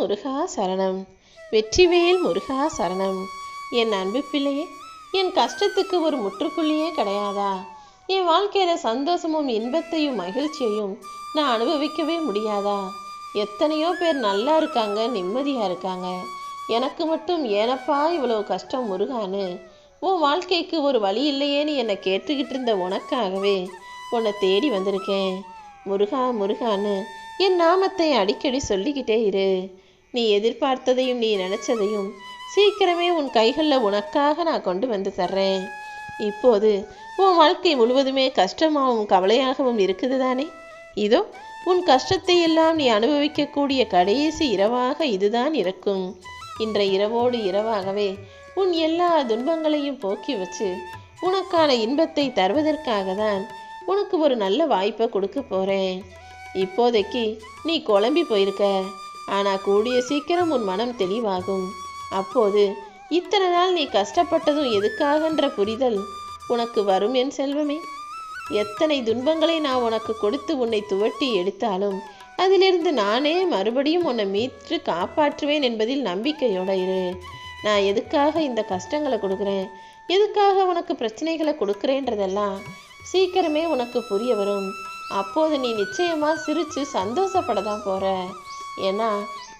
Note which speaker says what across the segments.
Speaker 1: முருகா சரணம். வெற்றிவேல் முருகா சரணம். என் அன்பு பிள்ளையே என் கஷ்டத்துக்கு ஒரு முற்றுப்புள்ளியே கிடையாதா? என் வாழ்க்கையில சந்தோஷமும் இன்பத்தையும் மகிழ்ச்சியையும் நான் அனுபவிக்கவே முடியாதா? எத்தனையோ பேர் நல்லா இருக்காங்க நிம்மதியா இருக்காங்க. எனக்கு மட்டும் ஏனப்பா இவ்வளவு கஷ்டம் முருகான்னு உன் வாழ்க்கைக்கு ஒரு வழி இல்லையேன்னு என்னை கேட்டுக்கிட்டு இருந்த உனக்காகவே உன்னை தேடி வந்திருக்கேன். முருகா முருகான்னு என் நாமத்தை அடிக்கடி சொல்லிக்கிட்டே இரு. நீ எதிர்பார்த்ததையும் நீ நினைச்சதையும் சீக்கிரமே உன் கைகளில் உனக்காக நான் கொண்டு வந்து தர்றேன். இப்போது உன் வாழ்க்கை முழுவதுமே கஷ்டமாகவும் கவலையாகவும் இருக்குது தானே இதோ உன் கஷ்டத்தை எல்லாம் நீ அனுபவிக்கக்கூடிய கடைசி இரவாக இதுதான் இருக்கும். இன்ற இரவோடு இரவாகவே உன் எல்லா துன்பங்களையும் போக்கி வச்சு உனக்கான இன்பத்தை தருவதற்காக தான் உனக்கு ஒரு நல்ல வாய்ப்பை கொடுக்க போறேன். இப்போதைக்கு நீ குழம்பி போயிருக்க. ஆனா கூடிய சீக்கிரம் உன் மனம் தெளிவாகும். அப்போது இத்தனை நாள் நீ கஷ்டப்பட்டதும் எதுக்காகன்ற புரிதல் உனக்கு வரும் என் செல்வமே. எத்தனை துன்பங்களை நான் உனக்கு கொடுத்து உன்னை துவட்டி எடுத்தாலும் அதிலிருந்து நானே மறுபடியும் உன்னை மீட்டு காப்பாற்றுவேன் என்பதில் நம்பிக்கையோட இரு. நான் எதுக்காக இந்த கஷ்டங்களை கொடுக்குறேன்? எதுக்காக உனக்கு பிரச்சனைகளை கொடுக்குறேன்றதெல்லாம் சீக்கிரமே உனக்கு புரிய வரும். அப்போது நீ நிச்சயமா சிரிச்சு சந்தோஷப்பட தான் போற. ஏன்னா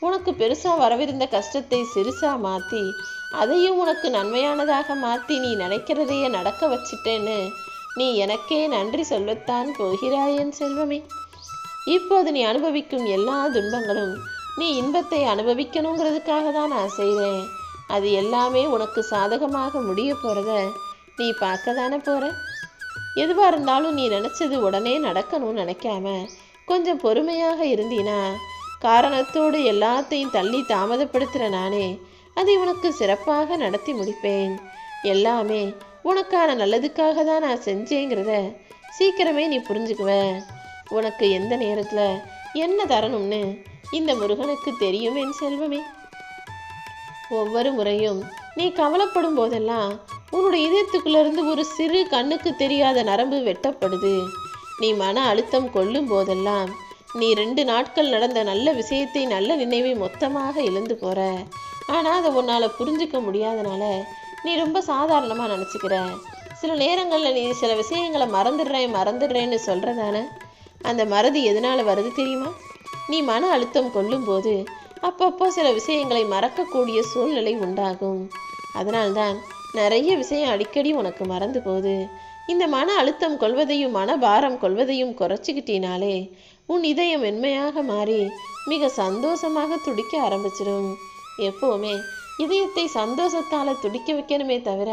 Speaker 1: உனக்கு பெருசாக வரவிருந்த கஷ்டத்தை சிறுசாக மாற்றி அதையும் உனக்கு நன்மையானதாக மாற்றி நீ நினைக்கிறதையே நடக்க வச்சிட்டேன்னு நீ எனக்கே நன்றி சொல்லத்தான் போகிறாயன் செல்வமே. இப்போது நீ அனுபவிக்கும் எல்லா துன்பங்களும் நீ இன்பத்தை அனுபவிக்கணுங்கிறதுக்காக தான் நான் செய்கிறேன் அது எல்லாமே உனக்கு சாதகமாக முடிய போகிறத நீ பார்க்க தானே போகிற எதுவாக இருந்தாலும் நீ நினச்சது உடனே நடக்கணும்னு நினைக்காம கொஞ்சம் பொறுமையாக இருந்தீனா காரணத்தோடு எல்லாத்தையும் தள்ளி தாமதப்படுத்துகிற நானே அதை உனக்கு சிறப்பாக நடத்தி முடிப்பேன். எல்லாமே உனக்கான நல்லதுக்காக தான் நான் செஞ்சேங்கிறத சீக்கிரமே நீ புரிஞ்சுக்குவ. உனக்கு எந்த நேரத்தில் என்ன தரணும்னு இந்த முருகனுக்கு தெரியும் என் செல்வமே. ஒவ்வொரு முறையும் நீ கவலைப்படும் போதெல்லாம் உன்னுடைய இதயத்துக்குள்ளேருந்து ஒரு சிறு கண்ணுக்கு தெரியாத நரம்பு வெட்டப்படுது. நீ மன அழுத்தம் கொள்ளும் போதெல்லாம் நீ ரெண்டு நாட்கள் நடந்த நல்ல விஷயத்தை நல்ல நினைவை மொத்தமாக இழந்து போற. ஆனால் அதை உன்னால் புரிஞ்சுக்க முடியாதனால நீ ரொம்ப சாதாரணமாக நினச்சிக்கிற. சில நேரங்களில் நீ சில விஷயங்களை மறந்துடுறேன் மறந்துடுறேன்னு சொல்கிறதான அந்த மறதி எதனால் வருது தெரியுமா? நீ மன அழுத்தம் கொள்ளும்போது அப்பப்போ சில விஷயங்களை மறக்கக்கூடிய சூழ்நிலை உண்டாகும். அதனால்தான் நிறைய விஷயம் அடிக்கடி உனக்கு மறந்து போகுது. இந்த மன அழுத்தம் கொள்வதையும் மனபாரம் கொள்வதையும் குறைச்சிக்கிட்டினாலே உன் இதயம் மென்மையாக மாறி மிக சந்தோஷமாக துடிக்க ஆரம்பிச்சிடும் எப்போவுமே இதயத்தை சந்தோஷத்தால் துடிக்க வைக்கணுமே தவிர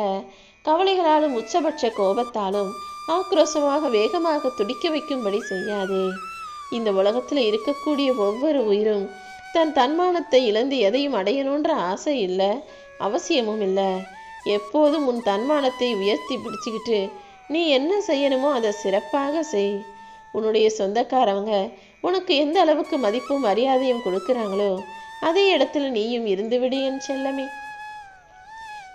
Speaker 1: கவலைகளாலும் உச்சபட்ச கோபத்தாலும் ஆக்ரோஷமாக வேகமாக துடிக்க வைக்கும்படி செய்யாதே. இந்த உலகத்தில் இருக்கக்கூடிய ஒவ்வொரு உயிரும் தன் தன்மானத்தை இழந்து எதையும் அடையணுன்ற ஆசை இல்லை அவசியமும் இல்லை. எப்போதும் உன் தன்மானத்தை உயர்த்தி பிடிச்சிக்கிட்டு நீ என்ன செய்யணுமோ அதை சிறப்பாக செய். உன்னுடைய சொந்தக்காரவங்க உனக்கு எந்த அளவுக்கு மதிப்பும் மரியாதையும் கொடுக்குறாங்களோ அதே இடத்துல நீயும் இருந்துவிடு என் செல்லமே.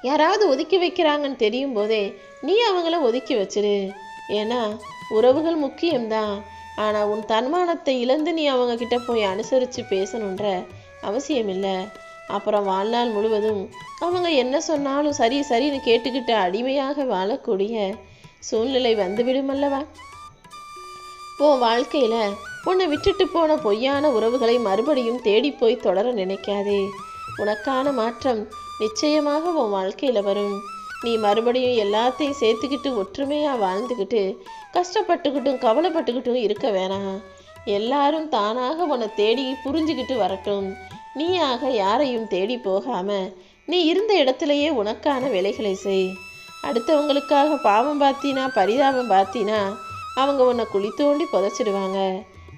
Speaker 1: யாராவது ஒதுக்கி வைக்கிறாங்கன்னு தெரியும் போதே நீ அவங்கள ஒதுக்கி வச்சிரு. ஏன்னா உறவுகள் முக்கியம்தான். ஆனா உன் தன்மானத்தை இழந்து நீ அவங்க கிட்ட போய் அனுசரிச்சு பேசணுன்ற அவசியம் இல்லை அப்புறம் வாழ்நாள் முழுவதும் அவங்க என்ன சொன்னாலும் சரி சரின்னு கேட்டுக்கிட்டு அடிமையாக வாழக்கூடிய சூழ்நிலை வந்துவிடும் அல்லவா? உன் வாழ்க்கையில உன்னை விட்டுட்டு போன பொய்யான உறவுகளை மறுபடியும் தேடி போய் தொடர நினைக்காதே. உனக்கான மாற்றம் நிச்சயமாக உன் வாழ்க்கையில வரும். நீ மறுபடியும் எல்லாத்தையும் சேர்த்துக்கிட்டு ஒற்றுமையா வாழ்ந்துக்கிட்டு கஷ்டப்பட்டுக்கிட்டும் கவலைப்பட்டுக்கிட்டும் இருக்க வேணாம். எல்லாரும் தானாக உன்னை தேடி புரிஞ்சுக்கிட்டு வரட்டும். நீயாக யாரையும் தேடி போகாம நீ இருந்த இடத்துலயே உனக்கான வேலைகளை செய். அடுத்தவங்களுக்காக பாவம் பார்த்தீனா பரிதாபம் பார்த்தினா அவங்க உன்னை குழி தோண்டி புதைச்சிடுவாங்க.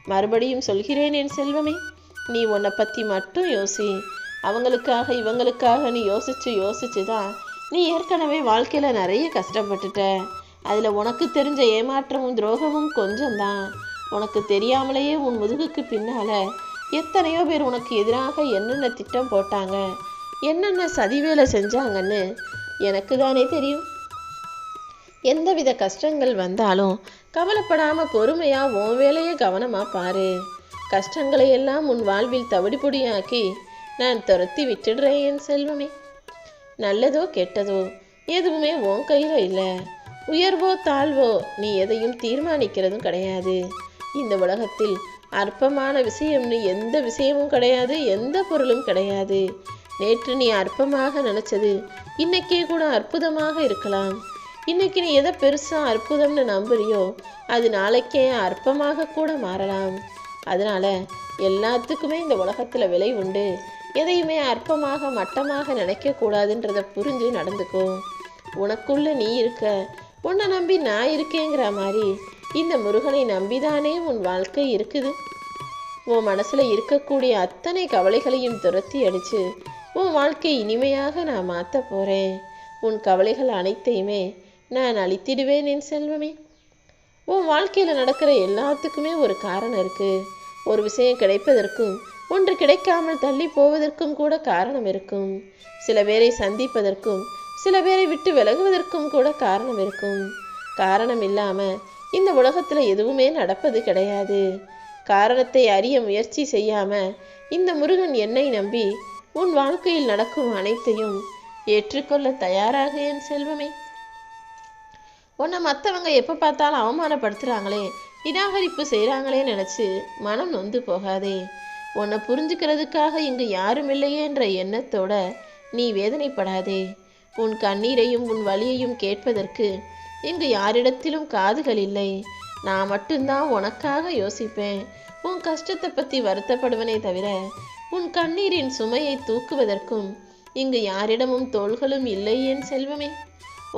Speaker 1: மறுபடியும் சொல்கிறேன் என் செல்வமே நீ உன்னை பற்றி மட்டும் யோசி. அவங்களுக்காக இவங்களுக்காக நீ யோசிச்சு யோசிச்சு தான் நீ ஏற்கனவே வாழ்க்கையில் நிறைய கஷ்டப்பட்டுட்ட. அதில் உனக்கு தெரிஞ்ச ஏமாற்றமும் துரோகமும் கொஞ்சம்தான். உனக்கு தெரியாமலேயே உன் முதுகுக்கு பின்னால் எத்தனையோ பேர் உனக்கு எதிராக என்னென்ன திட்டம் போட்டாங்க என்னென்ன சதிவேலை செஞ்சாங்கன்னு எனக்கு தானே தெரியும். எந்தவித கஷ்டங்கள் வந்தாலும் கவலைப்படாம பொறுமையா உன் வேலையை கவனமா பாரு. கஷ்டங்களை எல்லாம் உன் வாழ்வில் தவிடுபொடியாக்கி நான் துரத்தி விட்டுடுறேன் என் செல்வமே. நல்லதோ கெட்டதோ எதுவுமே உன் கையில் இல்லை. உயர்வோ தாழ்வோ நீ எதையும் தீர்மானிக்கிறதும் கிடையாது. இந்த உலகத்தில் அற்பமான விஷயம்னு எந்த விஷயமும் கிடையாது எந்த பொருளும் கிடையாது. நேற்று நீ அற்பமாக நினைச்சது இன்னைக்கே கூட அற்புதமாக இருக்கலாம். இன்னைக்கு நீ எதை பெருசாக அற்புதம்னு நம்புறியோ அது நாளைக்கே அற்பமாக கூட மாறலாம். அதனால எல்லாத்துக்குமே இந்த உலகத்தில் விலை உண்டு. எதையுமே அற்பமாக மட்டமாக நினைக்கக்கூடாதுன்றதை புரிஞ்சு நடந்துக்கோ. உனக்குள்ள நீ இருக்க உன்னை நம்பி நான் இருக்கேங்கிற மாதிரி இந்த முருகனை நம்பிதானே உன் வாழ்க்கை இருக்குது? உன் மனசில் இருக்கக்கூடிய அத்தனை கவலைகளையும் துரத்தி அடித்து உன் வாழ்க்கை இனிமையாக நான் மாற்ற போகிறேன் உன் கவலைகள் அனைத்தையுமே நான் அழித்திடுவேன் என் செல்வமே. உன் வாழ்க்கையில் நடக்கிற எல்லாத்துக்குமே ஒரு காரணம் இருக்கு. ஒரு விஷயம் கிடைப்பதற்கும் ஒன்று கிடைக்காமல் தள்ளி போவதற்கும் கூட காரணம் இருக்கும். சில பேரை சந்திப்பதற்கும் சில பேரை விட்டு விலகுவதற்கும் கூட காரணம் இருக்கும். காரணம் இல்லாமல் இந்த உலகத்தில் எதுவுமே நடப்பது கிடையாது. காரணத்தை அறிய முயற்சி செய்யாமல் இந்த முருகன் என்னை நம்பி உன் வாழ்க்கையில் நடக்கும் அனைத்தையும் ஏற்றுக்கொள்ள தயாராக என் செல்வமே. உன்னை மற்றவங்க எப்போ பார்த்தாலும் அவமானப்படுத்துகிறாங்களே நிராகரிப்பு செய்கிறாங்களே நினச்சி மனம் நொந்து போகாதே. உன்னை புரிஞ்சுக்கிறதுக்காக இங்கு யாரும் இல்லையேன்ற எண்ணத்தோட நீ வேதனைப்படாதே. உன் கண்ணீரையும் உன் வழியையும் கேட்பதற்கு இங்கு யாரிடத்திலும் காதுகள் இல்லை. நான் மட்டும்தான் உனக்காக யோசிப்பேன். உன் கஷ்டத்தை பற்றி வருத்தப்படுவனே தவிர உன் கண்ணீரின் சுமையை தூக்குவதற்கும் இங்கு யாரிடமும் தோள்களும் இல்லை என் செல்வமே.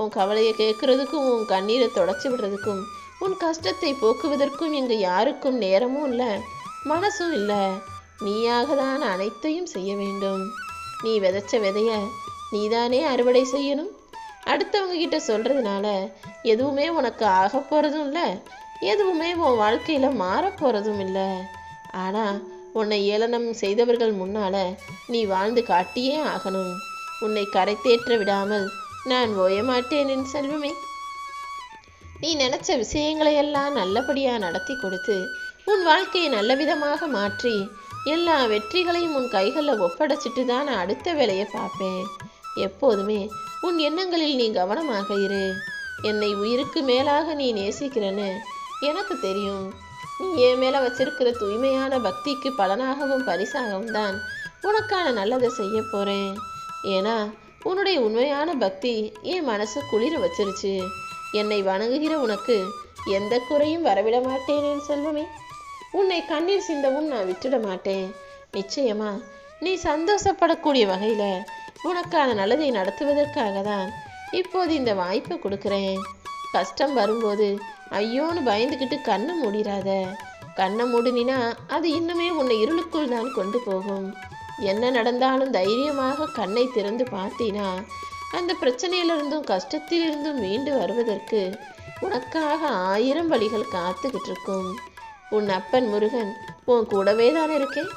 Speaker 1: உன் கவலையை கேட்கறதுக்கும் உன் கண்ணீரை தொடச்சி விடுறதுக்கும் உன் கஷ்டத்தை போக்குவதற்கும் இங்கு யாருக்கும் நேரமும் இல்லை மனசும் இல்லை. நீயாக தான் அனைத்தையும் செய்ய வேண்டும். நீ விதைச்ச விதைய நீதானே அறுவடை செய்யணும். அடுத்தவங்க கிட்ட சொல்றதுனால எதுவுமே உனக்கு ஆக போறதும் இல்லை எதுவுமே உன் வாழ்க்கையில மாறப் போறதும் இல்லை. ஆனா உன்னை ஏளனம் செய்தவர்கள் முன்னால நீ வாழ்ந்து காட்டியே ஆகணும். உன்னை கரை தேற்ற விடாமல் நான் ஓயமாட்டேன் என் செல்வமே. நீ நினைச்ச விஷயங்களை எல்லாம் நல்லபடியாக நடத்தி கொடுத்து உன் வாழ்க்கையை நல்ல விதமாக மாற்றி எல்லா வெற்றிகளையும் உன் கைகளில் ஒப்படைச்சிட்டு தான் நான் அடுத்த வேலையை பார்ப்பேன். எப்போதுமே உன் எண்ணங்களில் நீ கவனமாக இரு. என்னை உயிருக்கு மேலாக நீ நேசிக்கிறன்னு எனக்கு தெரியும். நீ என் மேலே வச்சிருக்கிற தூய்மையான பக்திக்கு பலனாகவும் பரிசாகவும் தான் உனக்கான நல்லதை செய்ய போகிறேன் ஏன்னா உன்னுடைய உண்மையான பக்தி என் மனசு குளிர வச்சிருச்சு. என்னை வணங்குகிற உனக்கு எந்த குறையும் வரவிட மாட்டேன் என் செல்வமே. உன்னை கண்ணீர் சிந்தவும் நான் விட்டுட மாட்டேன். நிச்சயமா நீ சந்தோஷப்படக்கூடிய வகையில உனக்கான நல்லதை நடத்துவதற்காக தான் இப்போது இந்த வாய்ப்பை கொடுக்குறேன். கஷ்டம் வரும்போது ஐயோன்னு பயந்துக்கிட்டு கண்ணை மூடிடாத. கண்ணை மூடினா அது இன்னுமே உன்னை இருளுக்குள் தான் கொண்டு போகும். என்ன நடந்தாலும் தைரியமாக கண்ணை திறந்து பார்த்தீனா அந்த பிரச்சனையிலிருந்தும் கஷ்டத்திலிருந்தும் மீண்டு வருவதற்கு உனக்காக ஆயிரம் வழிகள் காத்துக்கிட்டு இருக்கும் உன் அப்பன் முருகன் உன் கூடவே தான் இருக்கேன்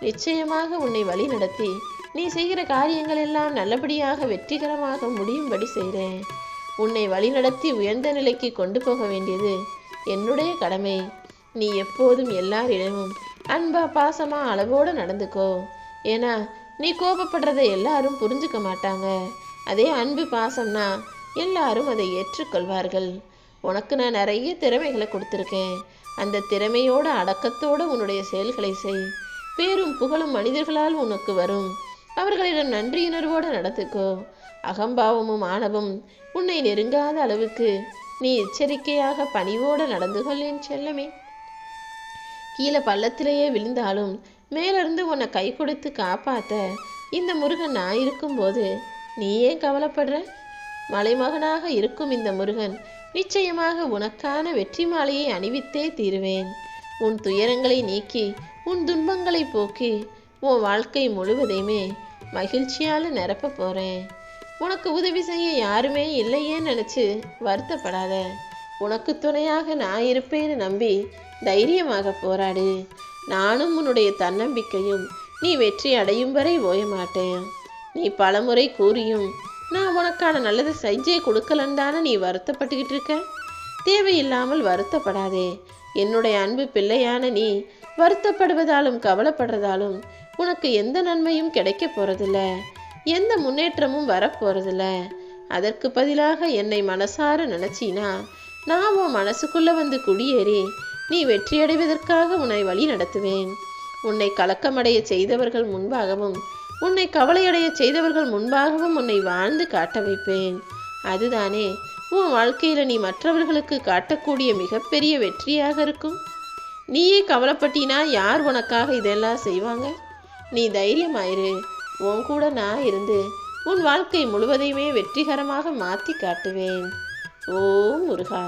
Speaker 1: நிச்சயமாக உன்னை வழி நடத்தி நீ செய்கிற காரியங்கள் எல்லாம் நல்லபடியாக வெற்றிகரமாக முடியும்படி செய்கிறேன் உன்னை வழிநடத்தி உயர்ந்த நிலைக்கு கொண்டு போக வேண்டியது என்னுடைய கடமை. நீ எப்போதும் எல்லாரிடமும் அன்பா பாசமா அளவோடு நடந்துக்கோ. ஏன்னா நீ கோபப்படுறதை எல்லாரும் புரிஞ்சுக்க மாட்டாங்க. அதே அன்பு பாசம்னா எல்லாரும் அதை ஏற்றுக்கொள்வார்கள். உனக்கு நான் நிறைய திறமைகளை கொடுத்துருக்கேன். அந்த திறமையோட அடக்கத்தோட உன்னுடைய செயல்களை செய். பேரும் புகழும் மனிதர்களால் உனக்கு வரும். அவர்களிடம் நன்றியுணர்வோடு நடத்துக்கோ அகம்பாவமும் ஆணவும் உன்னை நெருங்காத அளவுக்கு நீ எச்சரிக்கையாக பணிவோடு நடந்து கொள்ளேன் செல்லமே. கீழே பள்ளத்திலேயே விழுந்தாலும் மேலிருந்து உன்னை கை கொடுத்து காப்பாத்த இந்த முருகன் நான் இருக்கும்போது நீ ஏன் கவலைப்படுற? மலைமகனாக இருக்கும் இந்த முருகன் நிச்சயமாக உனக்கான வெற்றி மாலையை அணிவித்தே தீருவேன். உன் துயரங்களை நீக்கி உன் துன்பங்களை போக்கி உன் வாழ்க்கை முழுவதையுமே மகிழ்ச்சியால நிரப்ப போறேன். உனக்கு உதவி செய்ய யாருமே இல்லையே நினைச்சு வருத்தப்படாத. உனக்கு துணையாக நான் இருப்பேன்னு நம்பி தைரியமாக போராடு. நானும் உன்னுடைய தன்னம்பிக்கையும் நீ வெற்றி அடையும் வரை ஓய மாட்டேன் நீ பலமுறை கூறியும் நான் உனக்கான நல்லதை செஞ்சே கொடுக்கலன்தானே நீ வருத்தப்பட்டுக்கிட்டு இருக்க? தேவையில்லாமல் வருத்தப்படாதே. என்னுடைய அன்பு பிள்ளையான நீ வருத்தப்படுவதாலும் கவலைப்படுறதாலும் உனக்கு எந்த நன்மையும் கிடைக்க போறதில்ல. எந்த முன்னேற்றமும் வரப்போறதில்ல. அதற்கு பதிலாக என்னை மனசார நினைச்சினா நான் உன் மனசுக்குள்ள வந்து குடியேறி நீ வெற்றியடைவதற்காக உன்னை வழி நடத்துவேன். உன்னை கலக்கமடைய செய்தவர்கள் முன்பாகவும் உன்னை கவலையடைய செய்தவர்கள் முன்பாகவும் உன்னை வாழ்ந்து காட்ட வைப்பேன். அதுதானே உன் வாழ்க்கையில் நீ மற்றவர்களுக்கு காட்டக்கூடிய மிகப்பெரிய வெற்றியாக இருக்கும். நீயே கவலைப்பட்டினா யார் உனக்காக இதெல்லாம் செய்வாங்க? நீ தைரியமாயிரு. உன் கூட நான் இருந்து உன் வாழ்க்கை முழுவதையுமே வெற்றிகரமாக மாற்றி காட்டுவேன். ஓ முருகா!